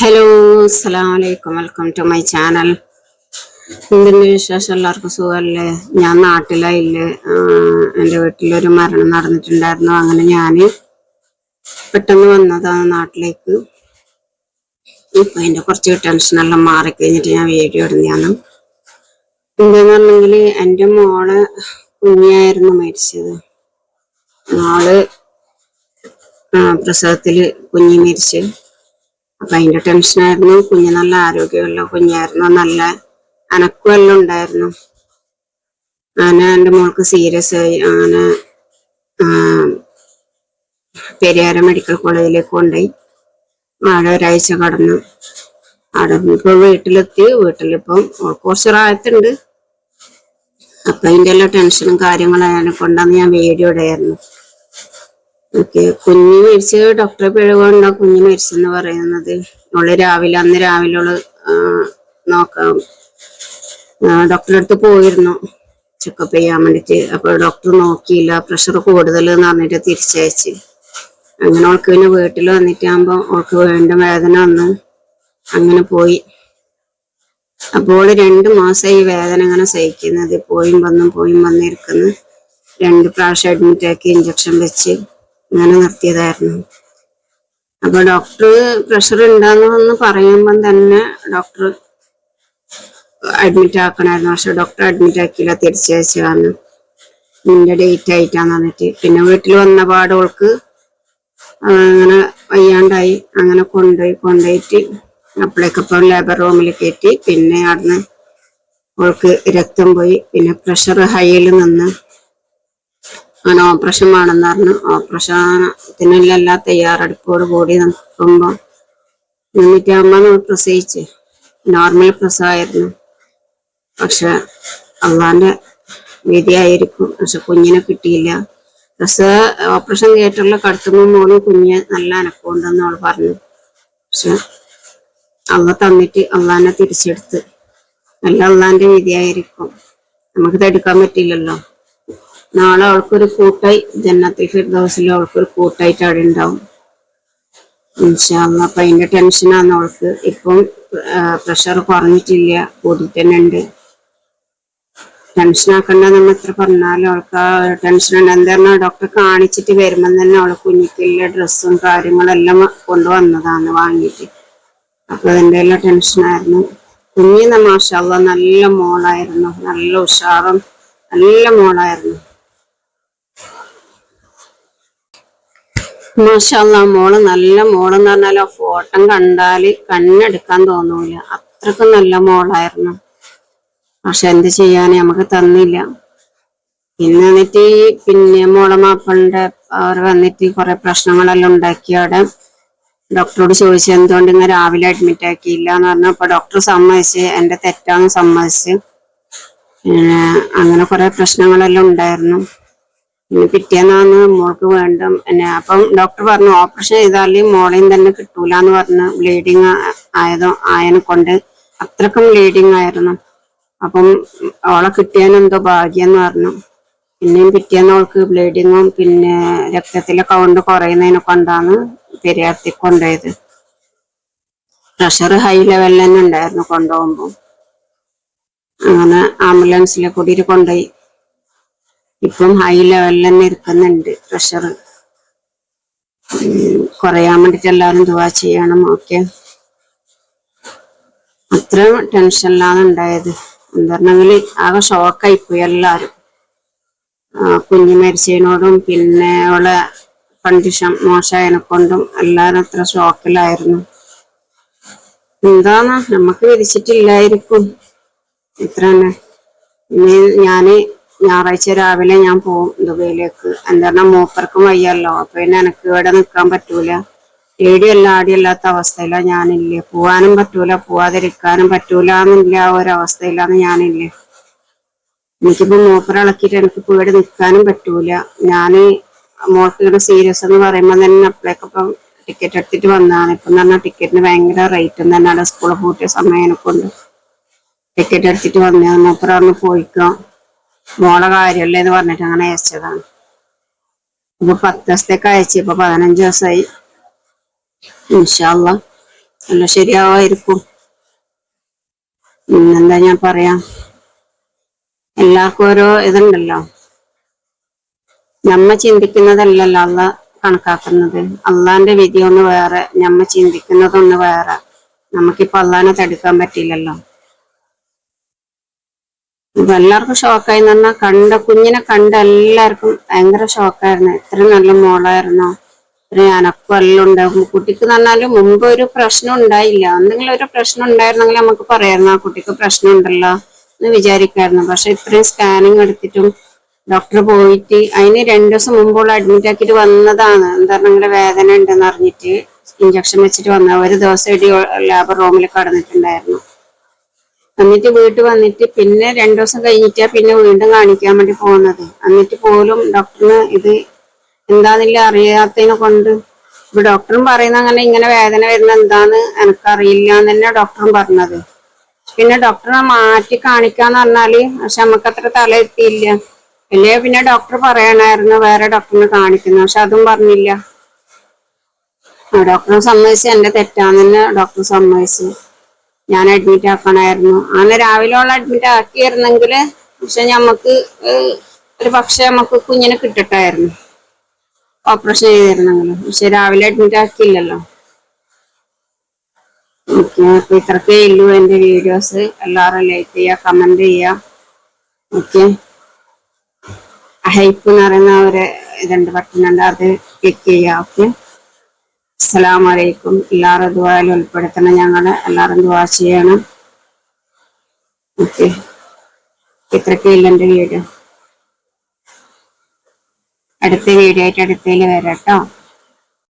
Hello അസ്സലാം വലൈക്കും welcome to my channel എന്തിന്റെ വിശേഷം? എല്ലാവർക്കും സുഖമല്ലേ? ഞാൻ നാട്ടിലായില്ലേ. എന്റെ വീട്ടിലൊരു മരണം നടന്നിട്ടുണ്ടായിരുന്നു. അങ്ങനെ ഞാൻ പെട്ടെന്ന് വന്നതാണ് നാട്ടിലേക്ക്. ഇപ്പൊ എന്റെ കുറച്ച് ടെൻഷനെല്ലാം മാറിക്കഴിഞ്ഞിട്ട് ഞാൻ വീഡിയോ ഇടുന്നതാണ്. എന്താന്ന് പറഞ്ഞെങ്കിൽ എന്റെ മോൾ കുഞ്ഞായിരുന്നു മരിച്ചത്. മോൾ പ്രസവത്തിൽ കുഞ്ഞ് മരിച്ച്. അപ്പൊ അതിന്റെ ടെൻഷനായിരുന്നു കുഞ്ഞ് നല്ല ആരോഗ്യമുള്ള കുഞ്ഞായിരുന്നു. നല്ല അനക്കുമെല്ലാം ഉണ്ടായിരുന്നു. അങ്ങനെ എന്റെ മോൾക്ക് സീരിയസ് ആയി. അങ്ങനെ ആ, പെരിയാര മെഡിക്കൽ കോളേജിലേക്ക് കൊണ്ടുപോയി. അവിടെ ഒരാഴ്ച കടന്നു. അവിടെ ഇപ്പൊ വീട്ടിലെത്തി. വീട്ടിലിപ്പം കുറച്ച് റായത്തുണ്ട് അപ്പൊ അതിന്റെ എല്ലാ ടെൻഷനും കാര്യങ്ങളും അതിനെ കൊണ്ടാന്ന് ഞാൻ വീഡിയോ ഇടായിരുന്നു. ഓക്കെ. കുഞ്ഞ് മരിച്ച് ഡോക്ടറെ പിഴവുണ്ടോ കുഞ്ഞ് മരിച്ചെന്ന് പറയുന്നത്? അവൾ രാവിലെ അന്ന് രാവിലെ ഉള്ള നോക്കാം. ഡോക്ടറെ അടുത്ത് പോയിരുന്നു. ചെക്കപ്പ് ചെയ്യാൻ വേണ്ടിട്ട്. അപ്പൊ ഡോക്ടർ നോക്കിയില്ല. പ്രഷർ കൂടുതൽ എന്ന് പറഞ്ഞിട്ട് തിരിച്ചയച്ച്. അങ്ങനെ അവൾക്ക് പിന്നെ വീട്ടിൽ വന്നിട്ടാകുമ്പോ അവൾക്ക് വേണ്ട വേദന വന്ന്. അങ്ങനെ പോയി. അപ്പോൾ രണ്ട് മാസം ഈ വേദന ഇങ്ങനെ സഹിക്കുന്നത്. പോയും വന്നും പോയും വന്നിരിക്കുന്നു. രണ്ട് പ്രാവശ്യം അഡ്മിറ്റ് ആക്കി ഇഞ്ചക്ഷൻ വെച്ച്. അങ്ങനെ നിർത്തിയതായിരുന്നു അപ്പൊ ഡോക്ടർ പ്രഷർ ഉണ്ടാകുന്നു പറയുമ്പം തന്നെ ഡോക്ടർ അഡ്മിറ്റ് ആക്കണമായിരുന്നു പക്ഷെ ഡോക്ടർ അഡ്മിറ്റ് ആക്കിയില്ല. തിരിച്ചയച്ചതാണ് നിന്റെ ഡേറ്റ് ആയിട്ടാന്ന് പറഞ്ഞിട്ട്. പിന്നെ വീട്ടിൽ വന്ന പാടോൾക്ക് അങ്ങനെ വയ്യാണ്ടായി. അങ്ങനെ കൊണ്ടുപോയി കൊണ്ടുപോയിട്ട് അപ്പോഴേക്കപ്പം ലേബർ റൂമിൽ കയറ്റി പിന്നെ അവിടുന്ന് അവൾക്ക് രക്തം പോയി. പിന്നെ പ്രഷർ ഹൈയിൽ നിന്ന് അങ്ങനെ ഓപ്പറേഷൻ വേണമെന്ന് പറഞ്ഞു. ഓപ്പറേഷത്തിനെല്ലാം എല്ലാ തയ്യാറെടുപ്പോട് കൂടി നിൽക്കുമ്പോൾ നിന്നിട്ടാകുമ്പോൾ നമ്മൾ പ്രസവിച്ച്. നോർമൽ പ്രസവമായിരുന്നു. പക്ഷെ അള്ളാന്റെ വിധിയായിരിക്കും. പക്ഷെ കുഞ്ഞിനെ കിട്ടിയില്ല. പ്രസവ ഓപ്പറേഷൻ തിയേറ്ററിൽ കടത്തുമ്പോൾ മോളും കുഞ്ഞ് നല്ല അനക്കമുണ്ടെന്ന് അവൾ പറഞ്ഞു. പക്ഷെ അള്ള തന്നിട്ട് അള്ളാനെ തിരിച്ചെടുത്ത്. നല്ല അള്ളാന്റെ വിധിയായിരിക്കും. നമുക്ക് തടുക്കാൻ പറ്റില്ലല്ലോ. നാളെ അവൾക്കൊരു കൂട്ടായി ജന്നത്തി ഫിർദോസിൽ അവൾക്കൊരു കൂട്ടായിട്ട് അവിടെ ഉണ്ടാവും. ഇൻഷാല്ല അപ്പൊ അതിന്റെ ടെൻഷനാണ് അവൾക്ക്. ഇപ്പം പ്രഷർ കുറഞ്ഞിട്ടില്ല. കൂടി തന്നെ ഉണ്ട്. ടെൻഷൻ ആക്കണ്ട നമ്മൾ എത്ര പറഞ്ഞാലും അവൾക്ക് ആ ടെൻഷൻ ഉണ്ട്. എന്താ ഡോക്ടറെ കാണിച്ചിട്ട് വരുമ്പം തന്നെ അവളെ കുഞ്ഞിക്കുള്ള ഡ്രസ്സും കാര്യങ്ങളെല്ലാം കൊണ്ടുവന്നതാണ് വാങ്ങിയിട്ട്. അപ്പൊ അതിന്റെ എല്ലാം ടെൻഷനായിരുന്നു കുഞ്ഞിന്ന് മാഷല്ല നല്ല മോളായിരുന്നു. നല്ല ഉഷാറും നല്ല മോളായിരുന്നു. മാഷല്ല മോൾ നല്ല മോളെന്ന് പറഞ്ഞാൽ ആ ഫോട്ടോ കണ്ടാൽ കണ്ണെടുക്കാൻ തോന്നൂല. അത്രക്കും നല്ല മോളായിരുന്നു. പക്ഷെ എന്ത് ചെയ്യാൻ നമുക്ക് തന്നില്ല. പിന്നെ എന്നിട്ട് ഈ പിന്നെ മോളെ മാപ്പളുടെ അവർ വന്നിട്ട് കുറെ പ്രശ്നങ്ങളെല്ലാം ഉണ്ടാക്കി അവിടെ. ഡോക്ടറോട് ചോദിച്ചു എന്തുകൊണ്ട് ഇങ്ങനെ രാവിലെ അഡ്മിറ്റ് ആക്കിയില്ല എന്ന് പറഞ്ഞു അപ്പൊ ഡോക്ടർ സമ്മതിച്ച് എന്റെ തെറ്റാന്ന് സമ്മതിച്ച്. അങ്ങനെ കുറെ പ്രശ്നങ്ങളെല്ലാം ഉണ്ടായിരുന്നു. പിറ്റേന്നാന്ന് മോൾക്ക് വേണ്ട. പിന്നെ അപ്പം ഡോക്ടർ പറഞ്ഞു ഓപ്പറേഷൻ ചെയ്താൽ മോളെയും തന്നെ കിട്ടൂല എന്ന് പറഞ്ഞു ബ്ലീഡിങ് ആയതോ ആയതിനെ കൊണ്ട് അത്രക്കും ബ്ലീഡിങ് ആയിരുന്നു. അപ്പം അവളെ കിട്ടിയാനെന്തോ ഭാഗ്യം എന്ന് പറഞ്ഞു. പിന്നെയും പിറ്റേന്ന് അവൾക്ക് ബ്ലീഡിങ്ങും പിന്നെ രക്തത്തിലെ കൗണ്ട് കുറയുന്നതിനെ കൊണ്ടാണ് പെരിയാർത്തി കൊണ്ടുപോയത്. പ്രഷർ ഹൈ ലെവലിൽ തന്നെ ഉണ്ടായിരുന്നു കൊണ്ടുപോകുമ്പോൾ അങ്ങനെ ആംബുലൻസിലെ കൂടി കൊണ്ടുപോയി. ഇപ്പം ഹൈ ലെവലിൽ തന്നെ ഇരിക്കുന്നുണ്ട്. പ്രഷർ കുറയാൻ വേണ്ടിട്ട് എല്ലാവരും ദുവാ ചെയ്യണം. ഓക്കെ? അത്ര ടെൻഷനിലാണ് ഉണ്ടായത്. എന്താണെങ്കിൽ ആകെ ഷോക്കായി പോയി എല്ലാരും കുഞ്ഞു മരിച്ചതിനോടും പിന്നെ അവളെ കണ്ടീഷൻ മോശമായതിനെ കൊണ്ടും എല്ലാവരും അത്ര ഷോക്കിലായിരുന്നു എന്താന്ന് നമുക്ക് വിധിച്ചിട്ടില്ലായിരിക്കും. ഇത്ര തന്നെ ഞാൻ ഞായറാഴ്ച രാവിലെ ഞാൻ പോകും ദുബൈയിലേക്ക്. എന്താ മൂപ്പർക്കും വയ്യല്ലോ. അപ്പൊ പിന്നെ എനിക്ക് ഇവിടെ നിൽക്കാൻ പറ്റൂല. ഏടിയല്ല ആടിയല്ലാത്ത അവസ്ഥയിലാണ് ഞാനില്ലേ. പോവാനും പറ്റൂല പോവാതിരിക്കാനും പറ്റൂല എന്നില്ല ആ ഒരു അവസ്ഥയിലാണ് ഞാനില്ലേ. എനിക്കിപ്പോ മൂപ്പർ ഇളക്കിയിട്ട് എനിക്ക് പേടി നിൽക്കാനും പറ്റൂല. ഞാൻ മോൾക്ക് ഇവിടെ സീരിയസ് എന്ന് പറയുമ്പോൾ തന്നെ അപ്പോഴേക്കിപ്പം ടിക്കറ്റ് എടുത്തിട്ട് വന്നതാണ്. ഇപ്പം തന്നെ ടിക്കറ്റിന് ഭയങ്കര റേറ്റ് തന്നെയാണ് സ്കൂളിൽ പൂട്ടിയ സമയം എനിക്കുണ്ട് ടിക്കറ്റ് എടുത്തിട്ട് വന്നതാണ്. മൂപ്പറ പോയിക്കാം. മോളെ കാര്യമല്ലേ എന്ന് പറഞ്ഞിട്ട് അങ്ങനെ അയച്ചതാണ്. ഇപ്പൊ പത്ത് ദിവസത്തേക്ക് അയച്ചു ഇപ്പൊ പതിനഞ്ച് ദിവസമായി. ഇൻഷാല്ല എല്ലാം ശരിയാവായിരിക്കും പിന്നെന്താ ഞാൻ പറയാ? എല്ലാവർക്കും ഓരോ ഇതുണ്ടല്ലോ. നമ്മ ചിന്തിക്കുന്നതല്ലല്ലോ അല്ല കണക്കാക്കുന്നത്. അള്ളാന്റെ വിധി ഒന്ന് വേറെ നമ്മ ചിന്തിക്കുന്നതൊന്ന് വേറെ. നമുക്കിപ്പോ അള്ളാനെ തടുക്കാൻ പറ്റില്ലല്ലോ ഇപ്പൊ എല്ലാവർക്കും ഷോക്കായി എന്ന് പറഞ്ഞാൽ കണ്ട കുഞ്ഞിനെ കണ്ട എല്ലാവർക്കും ഭയങ്കര ഷോക്കായിരുന്നു ഇത്ര നല്ല മോളായിരുന്നു. ഇത്ര അനക്കും എല്ലാം ഉണ്ടാകും കുട്ടിക്ക് എന്ന് മുമ്പ് ഒരു പ്രശ്നം ഉണ്ടായില്ല. എന്തെങ്കിലും ഒരു പ്രശ്നം ഉണ്ടായിരുന്നെങ്കിൽ നമുക്ക് പറയായിരുന്നു ആ കുട്ടിക്ക് പ്രശ്നം ഉണ്ടല്ലോ എന്ന് വിചാരിക്കായിരുന്നു പക്ഷെ ഇത്രയും സ്കാനിങ് എടുത്തിട്ടും ഡോക്ടർ പോയിട്ട് അതിന് രണ്ടു ദിവസം മുമ്പുള്ള അഡ്മിറ്റ് ആക്കിയിട്ട് വന്നതാണ്. എന്താ പറഞ്ഞെങ്കിൽ വേദന ഉണ്ടെന്ന് അറിഞ്ഞിട്ട് ഇഞ്ചക്ഷൻ വെച്ചിട്ട് വന്ന ഒരു ദിവസം ഇടി ലാബർ റൂമിൽ കടന്നിട്ടുണ്ടായിരുന്നു. എന്നിട്ട് വീട്ടിൽ വന്നിട്ട് പിന്നെ രണ്ടു ദിവസം കഴിഞ്ഞിട്ടാ പിന്നെ വീണ്ടും കാണിക്കാൻ വേണ്ടി പോകുന്നത്. എന്നിട്ട് പോലും ഡോക്ടറിന് ഇത് എന്താന്നില്ല അറിയാത്തതിനെ കൊണ്ട് ഇപ്പൊ ഡോക്ടറും പറയുന്ന അങ്ങനെ ഇങ്ങനെ വേദന വരുന്ന എന്താന്ന് എനിക്കറിയില്ല എന്ന് തന്നെ ഡോക്ടറും പറഞ്ഞത്. പിന്നെ ഡോക്ടറെ മാറ്റി കാണിക്കാന്ന് പറഞ്ഞാൽ പക്ഷെ നമുക്ക് അത്ര തല എത്തിയില്ല. അല്ലേ പിന്നെ ഡോക്ടർ പറയണായിരുന്നു വേറെ ഡോക്ടറിനെ കാണിക്കുന്നു. പക്ഷെ അതും പറഞ്ഞില്ല. ഡോക്ടറെ സമ്മതിച്ച് എന്റെ തെറ്റാന്ന് തന്നെ ഡോക്ടർ സമ്മതിച്ചു ഞാൻ അഡ്മിറ്റ് ആക്കണമായിരുന്നു അങ്ങനെ രാവിലെയുള്ള അഡ്മിറ്റ് ആക്കിയിരുന്നെങ്കിൽ പക്ഷെ ഏഹ്, ഒരു പക്ഷെ നമുക്ക് കുഞ്ഞിനെ കിട്ടട്ടായിരുന്നു. ഓപ്പറേഷൻ ചെയ്തിരുന്നെങ്കിൽ പക്ഷെ രാവിലെ അഡ്മിറ്റ് ആക്കിയില്ലല്ലോ. ഓക്കെ അപ്പൊ ഇത്രക്കേ ഉള്ളൂ എന്റെ വീഡിയോസ് എല്ലാവരും ലൈക്ക് ചെയ്യുക കമന്റ് ചെയ്യുക. ഓക്കെ. ഹൈപ്പ് എന്ന് പറയുന്ന ഒരു ഇതുണ്ട് ബട്ടൺ അത് ക്ലിക്ക് ചെയ്യുക. ഓക്കെ. അസ്സലാമു അലൈക്കും എല്ലാവരും ദുബായിൽ ഉൾപ്പെടുത്തണം. ഞങ്ങൾ എല്ലാവരും ദുബാ ചെയ്യണം. ഓക്കെ. ഇത്രക്കേ ഇല്ല എന്റെ വീഡിയോ. അടുത്ത വീഡിയോ ആയിട്ട് അടുത്തതിൽ വരാം കേട്ടോ.